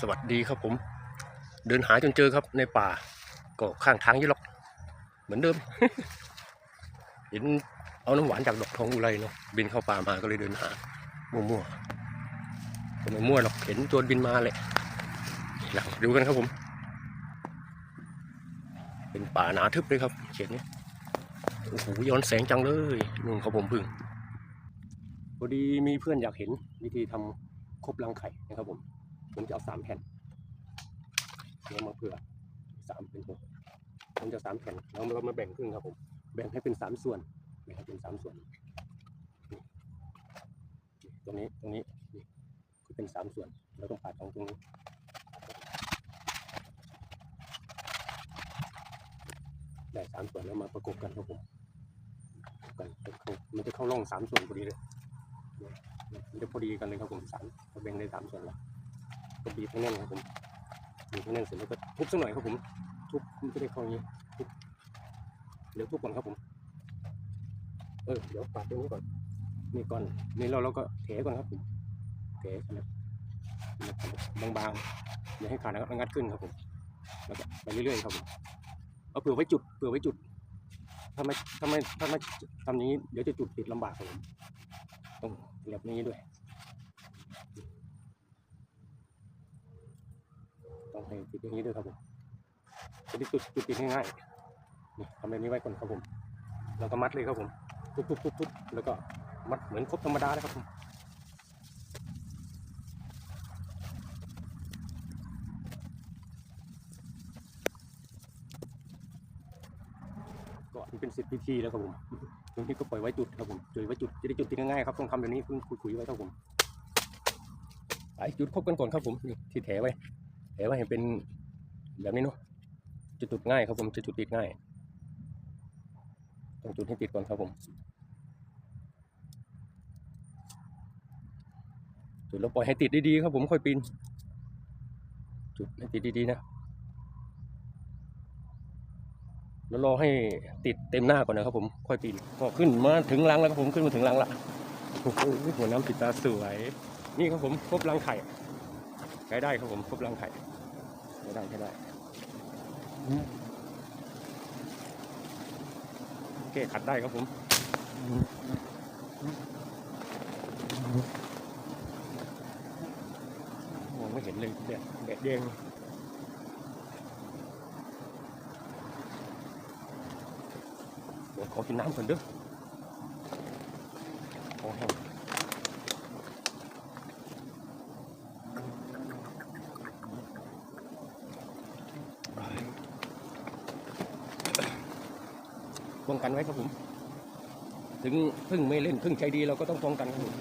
สวัสดีครับผม เดินหาจนเจอครับในป่า ก็ข้างทางยี่หรอก เหมือนเดิม เห็นเอาน้ำหวานจากดอกทองอุไรเนาะบินเข้าป่ามาก็เลยเดินหา มั่วๆก็ไม่มั่วหรอกเห็นตัวบินมาเลยหลังดูกันครับผม เป็นป่าหนาทึบเลยครับเขตนี้โอ้โหย้อนแสงจังเลยนุ่งครับผมพึ่งพอดีมีเพื่อนอยากเห็นวิธีทำครบรังไข่นะครับผม จะเอาสามแผ่นแล้วมาเผื่อสามเป็นหกผมจะสามแผ่นแล้วเรามาแบ่งครึ่งครับผมแบ่งให้เป็นสามส่วนแบ่งให้เป็นสามส่วนตรงนี้ตรงนี้นี่คือเป็นสามส่วนเราต้องปาดของตรงนี้ได้สามส่วนแล้วมาประกบกันครับผมกันมันจะเข้าร่องสามส่วนพอดีเลยเนี่ยมันจะพอดีกันเลยครับผมสามเราแบ่งได้สามส่วนแล้ว ก็บีบให้แน่นครับผมบีบให้แน่นเสร็จแล้วก็ทุบสักหน่อยครับผม ทุบมันจะได้เข้าอย่างนี้ทุบเดี๋ยวทุบก่อนครับผม เออเดี๋ยวปาดตรงนี้ก่อนนี่ก่อนนี่เราเราก็เถก่อนครับผมเถนะครับบางๆอย่าให้ขาดนะครับงัดขึ้นครับผมแล้วก็ไปเรื่อยๆครับผมเอาเผื่อไว้จุดเผื่อไว้จุดถ้าไม่ถ้าไม่ถ้าไม่ทำอย่างนี้เดี๋ยวจะจุดติดลำบากครับผมต้องแบบนี้ด้วย ต้องให้ติดอย่างนี้ด้วยครับผมจะได้จุดจุดติดง่ายๆนี่ทำแบบนี้ไว้ก่อนครับผม แล้วก็มัดเลยครับผมทุบทุบทุบทุบแล้วก็มัดเหมือนครบธรรมดาเลยครับผมก็เป็นสิทธิพิธีแล้วครับผมบางทีก็ปล่อยไว้จุดครับผมจุดไว้จุดจะได้จุดติดง่ายๆครับต้องทำแบบนี้เพิ่งคุยๆไว้ครับผมไปจุดครบกันก่อนครับผมที่แถไว้ แถไว้ให้เป็นแบบนี้เนาะจะจุดง่ายครับผมจะจุดติดง่ายต้องจุดให้ติดก่อนครับผมจุดแล้วปล่อยให้ติดดีๆครับผมค่อยปีนจุดให้ติดดีๆนะแล้วรอให้ติดเต็มหน้าก่อนนะครับผมค่อยปีนก็ขึ้นมาถึงรังแล้วครับผมขึ้นมาถึงรังละโอ้โหหัวน้ำติดตาสวย นี่ครับผมครบรังไข่ ช้ได้ครับผมครบรังไข่ใช้ได้ใช้ได้โอเคขัดได้ครับผมมองไม่เห็นเลยแดดแดดแดงเดี๋ยวขอกินน้ำก่อนเด้อขอแห้ง ป้องกันไว้ครับผม ถึงพึ่งไม่เล่นพึ่งใจดีเราก็ต้องป้องกันครับผม